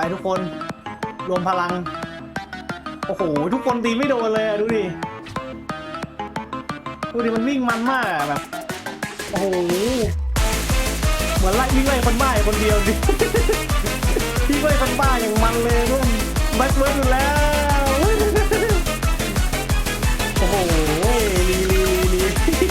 ไปทุกคน รวมพลัง โอ้โห ทุกคนตีไม่โดนเลยอะดูดิ ดูดิ มันวิ่งมันมากอะแบบ โอ้โห เหมือนไล่วิ่งไล่คนบ้าคนเดียวดิ วิ่งไล่คนบ้าอย่างมันเลยนุ่นแบ็คเวิร์ดอยู่แล้ว โอ้โหลีลีลีลี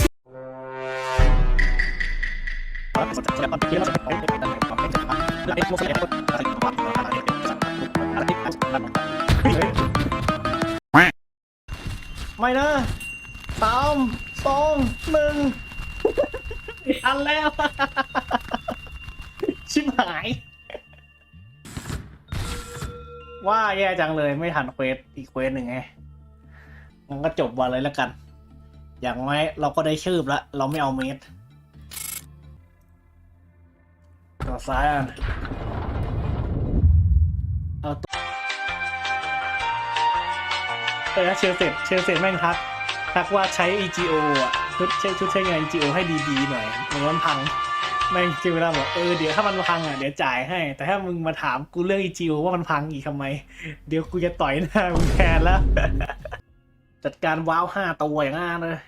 ไม่นะสามสองหนึ่งทันแล้ว ชิบหาย ว่าแย่จังเลยไม่ทันเควสอีกเควสหนึ่งไงงั้นก็จบวันเลยแล้วกัน อย่างน้อยเราก็ได้ชื่อละ เราไม่เอาเมตร ต่อซ้ายอะเอาตัวเออเชลเซตเชลเซตแม่งทักทักว่าใช้ EGO อะชุดใช้ชุดใช้งาน EGO ให้ดีๆหน่อยไม่งั้นมันพังแม่งคิวแล้วบอกเออเดี๋ยวถ้ามันพังอะเดี๋ยวจ่ายให้ แต่ถ้ามึงมาถามกูเรื่อง EGO ว่ามันพังอีกทำไม เดี๋ยวกูจะต่อยหน้ามึงแทนแล้วจัดการว้าวห้าตัวอย่างนั้นเลย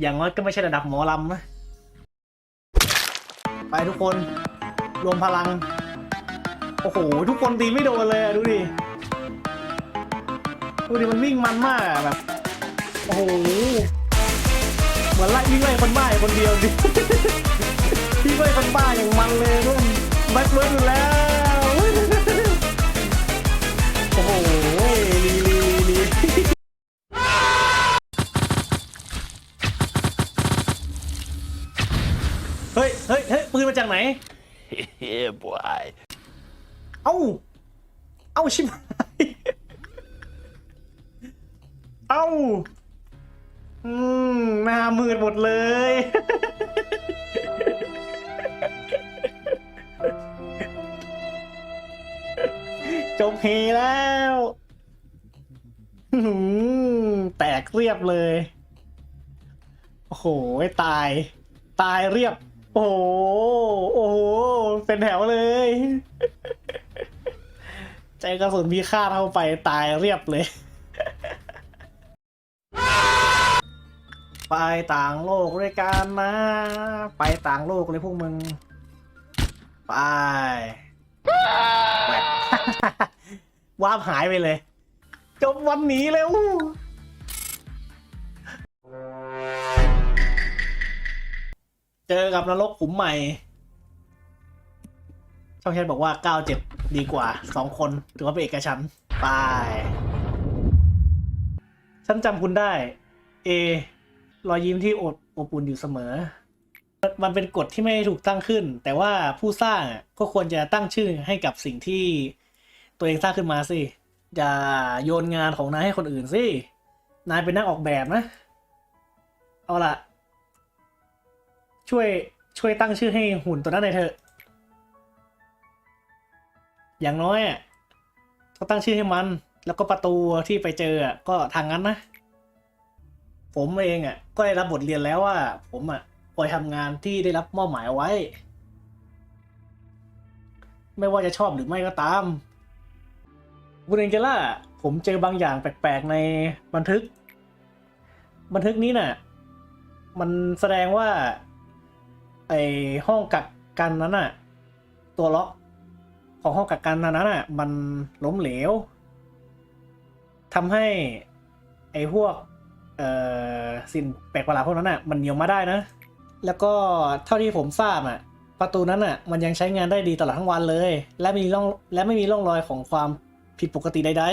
อย่างน้อยก็ไม่ใช่ระดับหมอลำนะ ไปทุกคน รวมพลัง โอ้โห ทุกคนตีไม่โดนเลยอะดูดิ ดูดิ มันวิ่งมันมากอะแบบ โอ้โห เหมือนไล่วิ่งไล่คนบ้าคนเดียวดิวิ่ไล่คนบ้าอย่างมันเลยนุ่นแบ็คเวิร์ดอยู่แล้ว โอ้โหลีลีลีเฮ้ย เฮ้ย เฮ้ย ปืนมาจากไหน yeah, boy. เอ้า เอ้าชิบหายเอ้า อืมหน้ามืดหมดเลย จบเฮแล้วอื้อหือแตกเรียบเลย โอ้โห ตาย ตายเรียบ โอ้โห โอ้โห เป็นแถวเลย ใจกระสุนมีค่าเท่าไปตายเรียบเลย ไปต่างโลกด้วยกันนะ ไปต่างโลกเลยพวกมึง ไปแหวกวาบหายไปเลย จบวันหนีเร็ว เจอกับนรกขุมใหม่ ช่องแชทบอกว่า97ดีกว่า2คนถือว่าเป็นเอกฉันท์ไปฉันจำคุณได้ เอ รอยยิ้มที่อบอบอุ่นอยู่เสมอ มันเป็นกฎที่ไม่ถูกตั้งขึ้น แต่ว่าผู้สร้างก็ควรจะตั้งชื่อให้กับสิ่งที่ตัวเองสร้างขึ้นมาสิ อย่าโยนงานของนายให้คนอื่นสิ นายเป็นนักออกแบบนะ เอาล่ะ ช่วยช่วยตั้งชื่อให้หุ่นตัวนั้นหน่อยเถอะ อย่างน้อยอะก็ตั้งชื่อให้มัน แล้วก็ประตูที่ไปเจออะก็ทางนั้นนะ ผมเองอะ ก็ได้รับบทเรียนแล้วว่า ผมอะคอยทำงานที่ได้รับมอบหมายไว้ ไม่ว่าจะชอบหรือไม่ก็ตามคุณเองเจล่าผมเจอบางอย่างแปลกๆในบันทึก บันทึกนี้น่ะ มันแสดงว่า ไอห้องกักกันนั้นน่ะตัวล็อกของห้องกักกันนั้นน่ะมันล้มเหลวทำให้ไอพวกเอ่อสิ่งแปลกประหลาดพวกนั้นน่ะมันเหนียวมาได้นะ แล้วก็เท่าที่ผมทราบอะประตูนั้นอะมันยังใช้งานได้ดีตลอดทั้งวันเลย และมีร่องและไม่มีร่องรอยของความผิดปกติใด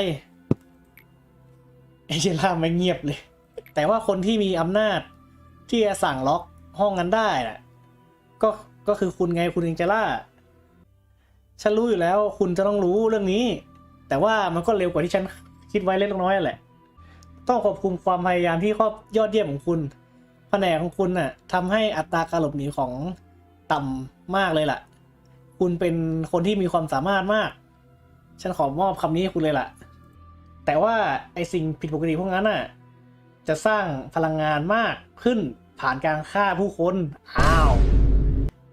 ๆเอเจล่าไม่เงียบเลย แต่ว่าคนที่มีอำนาจที่จะสั่งล็อกห้องนั้นได้น่ะ ก็ก็คือคุณไงคุณเองเจล่า ฉันรู้อยู่แล้ว คุณจะต้องรู้เรื่องนี้ แต่ว่ามันก็เร็วกว่าที่ฉันคิดไว้เล็กน้อยแหละ ต้องขอบคุณความพยายามที่ครอบยอดเยี่ยมของคุณแผนกของคุณน่ะทำให้อัตราการหลบหนีของต่ำมากเลยล่ะ คุณเป็นคนที่มีความสามารถมาก ฉันขอมอบคำนี้ให้คุณเลยล่ะ แต่ว่าไอสิ่งผิดปกติพวกนั้นน่ะ จะสร้างพลังงานมากขึ้นผ่านการฆ่าผู้คน อ้าว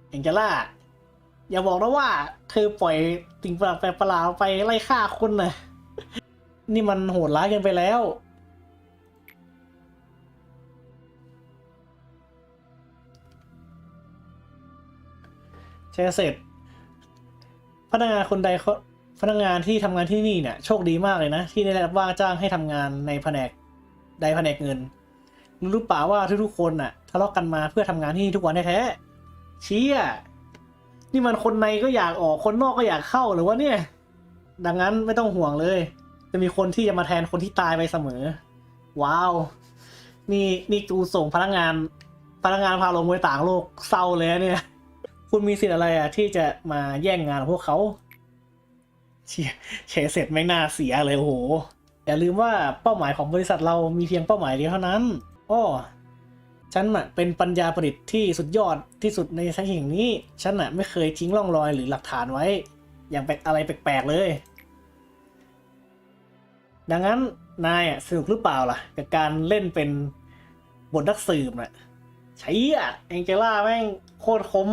เองจะล่า อย่าบอกนะว่า เธอปล่อยสิ่งประหลาดแปลกประหลาดไปไล่ฆ่าคนนะนี่มันโหดร้ายเกินไปแล้ว ใช่เสร็จ พนักงานคนใดเขาพนักงานที่ทำงานที่นี่เนี่ยโชคดีมากเลยนะ ที่ได้รับว่าจ้างให้ทำงานในแผนกใดแผนกเงินรู้หรือเปล่าว่าทุกๆคนน่ะทะเลาะกันมาเพื่อทำงานที่นี่ทุกวันแท้ๆ เชี่ยนี่มันคนในก็อยากออกคนนอกก็อยากเข้าหรือว่าเนี่ย ดังนั้นไม่ต้องห่วงเลย จะมีคนที่จะมาแทนคนที่ตายไปเสมอ ว้าว นี่นี่กูส่งพนักงาน พนักงานพาลงไปต่างโลกเศร้าเลยเนี่ย คุณมีสิทธิ์อะไรอะที่จะมาแย่งงานพวกเขาเชียเชเสร็จไม่น่าเสียเลยโอ้โหอย่าลืมว่าเป้าหมายของบริษัทเรามีเพียงเป้าหมายเดียวเท่านั้นอ้อ ฉันน่ะเป็นปัญญาประดิษฐ์ที่สุดยอดที่สุดในทั้งแห่งนี้ ฉันน่ะไม่เคยทิ้งร่องรอยหรือหลักฐานไว้ อย่างแปลกอะไรแปลกๆเลย ดังนั้นนายสนุกหรือเปล่าล่ะ กับการเล่นเป็นบทนักสืบน่ะใช่อะแองเจล่าแม่งโคตรคม